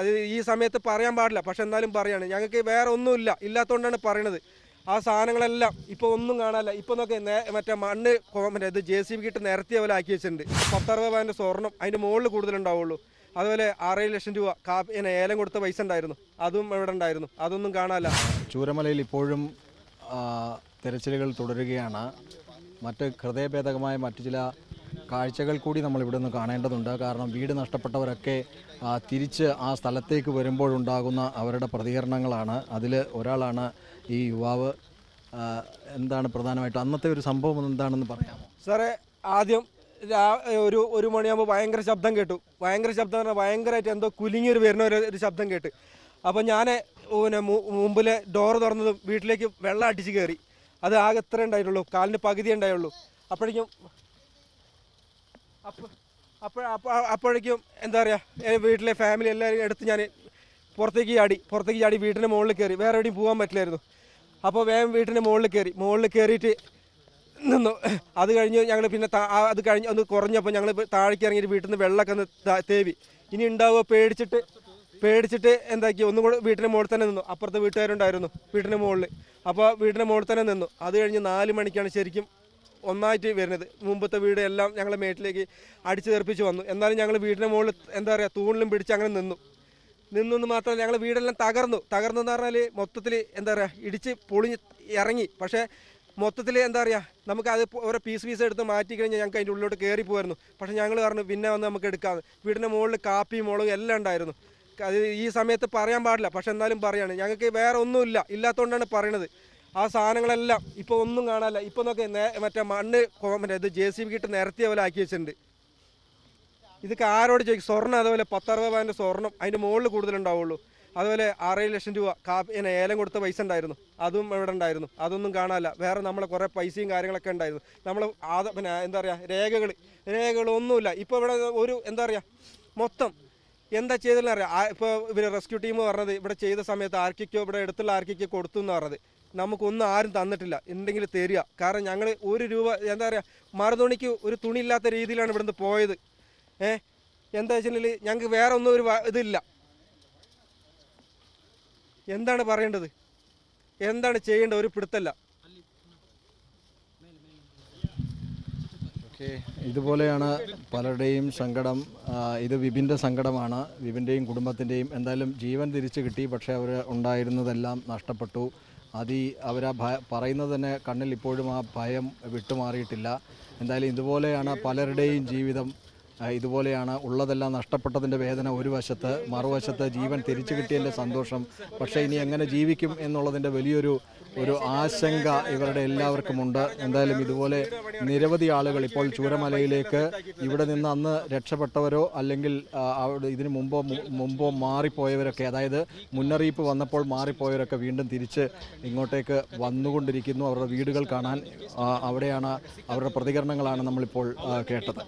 അത് ഈ സമയത്ത് പറയാൻ പാടില്ല. പക്ഷെ എന്നാലും പറയാണ്. ഞങ്ങൾക്ക് വേറെ ഒന്നുമില്ല. ഇല്ലാത്തതുകൊണ്ടാണ് പറയണത്. ആ സാധനങ്ങളെല്ലാം ഇപ്പോൾ ഒന്നും കാണാനില്ല. ഇപ്പോൾ നോക്കി മറ്റേ മണ്ണ് മറ്റേ ഇത് ജെ സി ബി കിട്ട് നിരത്തിയ പോലെ ആക്കി വെച്ചിട്ടുണ്ട്. പത്തറുപത് പവന്റെ സ്വർണം അതിന്റെ മുകളിൽ കൂടുതലുണ്ടാവുള്ളൂ. അതുപോലെ ആറേഴ് ലക്ഷം രൂപ കാപ്പി ഏലം കൊടുത്ത പൈസ ഉണ്ടായിരുന്നു. അതും ഇവിടെ ഉണ്ടായിരുന്നു. അതൊന്നും കാണാനില്ല. ചൂരമലയിൽ ഇപ്പോഴും തെരച്ചിലുകൾ തുടരുകയാണ്. മറ്റ് ഹൃദയഭേദകമായ മറ്റു ചില കാഴ്ചകൾ കൂടി നമ്മൾ ഇവിടെ നിന്ന് കാണേണ്ടതുണ്ട്. കാരണം വീട് നഷ്ടപ്പെട്ടവരൊക്കെ തിരിച്ച് ആ സ്ഥലത്തേക്ക് വരുമ്പോഴുണ്ടാകുന്ന അവരുടെ പ്രതികരണങ്ങളാണ്. അതിൽ ഒരാളാണ് ഈ യുവാവ്. എന്താണ് പ്രധാനമായിട്ടും അന്നത്തെ ഒരു സംഭവം എന്താണെന്ന് പറയാമോ? സാറേ ആദ്യം ഒരു ഒരു മണിയാകുമ്പോൾ ഭയങ്കര ശബ്ദം കേട്ടു. ഭയങ്കര ശബ്ദം പറഞ്ഞാൽ ഭയങ്കരമായിട്ട് എന്തോ കുലുങ്ങി ഒരു വരുന്ന ഒരു ശബ്ദം കേട്ട്. അപ്പോൾ ഞാൻ പിന്നെ മുമ്പിലെ ഡോർ തുറന്നതും വീട്ടിലേക്ക് വെള്ളം അടിച്ച് കയറി അത് ആകെ എത്ര ഉണ്ടായിട്ടുള്ളൂ. കാലിന് പകുതി ഉണ്ടായുള്ളൂ. അപ്പോഴേക്കും അപ്പോൾ അപ്പോൾ അപ്പോഴേക്കും എന്താ പറയുക വീട്ടിലെ ഫാമിലി എല്ലാവരും എടുത്ത് ഞാൻ പുറത്തേക്ക് ചാടി പുറത്തേക്ക് ചാടി വീട്ടിന്റെ മുകളിൽ കയറി. വേറെ എവിടെയും പോകാൻ പറ്റില്ലായിരുന്നു. അപ്പോൾ വേഗം വീട്ടിന്റെ മുകളിൽ കയറി. മുകളിൽ കയറിയിട്ട് നിന്നു. അത് കഴിഞ്ഞ് ഞങ്ങൾ പിന്നെ അത് കഴിഞ്ഞ് ഒന്ന് കുറഞ്ഞപ്പോൾ ഞങ്ങൾ താഴേക്ക് ഇറങ്ങി വീട്ടിൽ നിന്ന് വെള്ളമൊക്കെ ഒന്ന് തേവി. ഇനി ഉണ്ടാവുക പേടിച്ചിട്ട് പേടിച്ചിട്ട് എന്താക്കി? ഒന്നും കൂടെ വീട്ടിന്റെ മുകളിൽ തന്നെ നിന്നു. അപ്പുറത്തെ വീട്ടുകാരുണ്ടായിരുന്നു വീട്ടിന്റെ മുകളിൽ. അപ്പോൾ വീട്ടിന്റെ മുകളിൽ തന്നെ നിന്നു. അത് കഴിഞ്ഞ് നാല് മണിക്കാണ് ശരിക്കും ഒന്നായിട്ട് വരുന്നത്. മുമ്പത്തെ വീട് എല്ലാം ഞങ്ങളെ മേട്ടിലേക്ക് അടിച്ചു തെറിപ്പിച്ച് വന്നു. എന്നാലും ഞങ്ങൾ വീടിന്റെ മുകളിൽ എന്താ പറയുക തൂണിലും പിടിച്ച് അങ്ങനെ നിന്നു. നിന്നെന്ന് മാത്രമല്ല ഞങ്ങൾ വീടെല്ലാം തകർന്നു. തകർന്നു എന്ന് പറഞ്ഞാൽ മൊത്തത്തിൽ എന്താ പറയുക ഇടിച്ച് പൊളിഞ്ഞ് ഇറങ്ങി. പക്ഷേ മൊത്തത്തിൽ എന്താ പറയുക നമുക്ക് അത് ഓരോ പീസ് പീസ് എടുത്ത് മാറ്റി കഴിഞ്ഞാൽ ഞങ്ങൾക്ക് അതിന്റെ ഉള്ളിലോട്ട് കയറി പോയിരുന്നു പക്ഷേ ഞങ്ങൾ പറഞ്ഞു പിന്നെ വന്ന് നമുക്ക് എടുക്കാമെന്ന് വീടിന്റെ മുകളിൽ കാപ്പിയും മുളകും എല്ലാം ഉണ്ടായിരുന്നു. അത് ഈ സമയത്ത് പറയാൻ പാടില്ല. പക്ഷെ എന്നാലും പറയാണ്. ഞങ്ങൾക്ക് വേറെ ഒന്നുമില്ല. ഇല്ലാത്തതുകൊണ്ടാണ് പറയണത്. ആ സാധനങ്ങളെല്ലാം ഇപ്പോൾ ഒന്നും കാണാനില്ല. ഇപ്പോൾ നോക്കി മറ്റേ മണ്ണ് മറ്റേ ഇത് ജെ സി ബി കിട്ട് നിരത്തിയ പോലെ ആക്കി വെച്ചിട്ടുണ്ട്. ഇതൊക്കെ ആരോട് ചോദിക്കും? സ്വർണം അതുപോലെ പത്തറുപത് പവന്റെ സ്വർണം അതിന്റെ മുകളിൽ കൂടുതലുണ്ടാവുള്ളൂ അതുപോലെ ആറേഴ് ലക്ഷം രൂപ കാപ്പി ഏലം കൊടുത്ത പൈസ ഉണ്ടായിരുന്നു. അതും ഇവിടെ ഉണ്ടായിരുന്നു. അതൊന്നും കാണാനില്ല. വേറെ നമ്മളെ കുറേ പൈസയും കാര്യങ്ങളൊക്കെ ഉണ്ടായിരുന്നു. നമ്മൾ ആദ പിന്നെ എന്താ പറയുക രേഖകൾ രേഖകളൊന്നുമില്ല. ഇപ്പോൾ ഇവിടെ ഒരു എന്താ പറയുക മൊത്തം എന്താ ചെയ്തതെന്ന് അറിയാം. ഇപ്പോൾ ഇവർ റെസ്ക്യൂ ടീം പറഞ്ഞത് ഇവിടെ ചെയ്ത സമയത്ത് ആർക്കൊക്കെയോ ഇവിടെ അടുത്തുള്ള ആർക്കൊക്കെ കൊടുത്തു എന്ന് പറഞ്ഞത്. നമുക്കൊന്നും ആരും തന്നിട്ടില്ല. എന്തെങ്കിലും തരിക. കാരണം ഞങ്ങൾ ഒരു രൂപ എന്താ പറയുക മറുതുണിക്ക് ഒരു തുണി ഇല്ലാത്ത രീതിയിലാണ് ഇവിടുന്ന് പോയത്. ഏ? എന്താ വെച്ചിട്ടുണ്ടെങ്കിൽ ഞങ്ങൾക്ക് വേറെ ഒന്നും ഒരു ഇതില്ല. എന്താണ് പറയേണ്ടത്? എന്താണ് ചെയ്യേണ്ടത് ഒരു പിടുത്തല്ല. ഇതുപോലെയാണ് പലരുടെയും സങ്കടം ഇത് വിപിന്റെ സങ്കടമാണ്. വിപിന്റെയും കുടുംബത്തിന്റെയും എന്തായാലും ജീവൻ തിരിച്ചു കിട്ടി പക്ഷേ അവർ ഉണ്ടായിരുന്നതെല്ലാം നഷ്ടപ്പെട്ടു. അത് അവർ ആ ഭയ പറയുന്നത് തന്നെ കണ്ണിൽ ഇപ്പോഴും ആ ഭയം വിട്ടുമാറിയിട്ടില്ല. എന്തായാലും ഇതുപോലെയാണ് പലരുടെയും ജീവിതം ഇതുപോലെയാണ് ഉള്ളതെല്ലാം നഷ്ടപ്പെട്ടതിന്റെ വേദന ഒരു വശത്ത് മറുവശത്ത് ജീവൻ തിരിച്ചു കിട്ടിയതിന്റെ സന്തോഷം. പക്ഷേ ഇനി എങ്ങനെ ജീവിക്കും എന്നുള്ളതിന്റെ വലിയൊരു ഒരു ആശങ്ക ഇവരുടെ എല്ലാവർക്കുമുണ്ട്. എന്തായാലും ഇതുപോലെ നിരവധി ആളുകൾ ഇപ്പോൾ ചൂരമലയിലേക്ക് ഇവിടെ നിന്ന് അന്ന് രക്ഷപ്പെട്ടവരോ അല്ലെങ്കിൽ ഇതിനു മുമ്പോ മുമ്പോ മാറിപ്പോയവരൊക്കെ അതായത് മുന്നറിയിപ്പ് വന്നപ്പോൾ മാറിപ്പോയവരൊക്കെ വീണ്ടും തിരിച്ച് ഇങ്ങോട്ടേക്ക് വന്നുകൊണ്ടിരിക്കുന്നു. അവരുടെ വീടുകൾ കാണാൻ അവിടെയാണ് അവരുടെ പ്രതികരണങ്ങളാണ് നമ്മളിപ്പോൾ കേട്ടത്.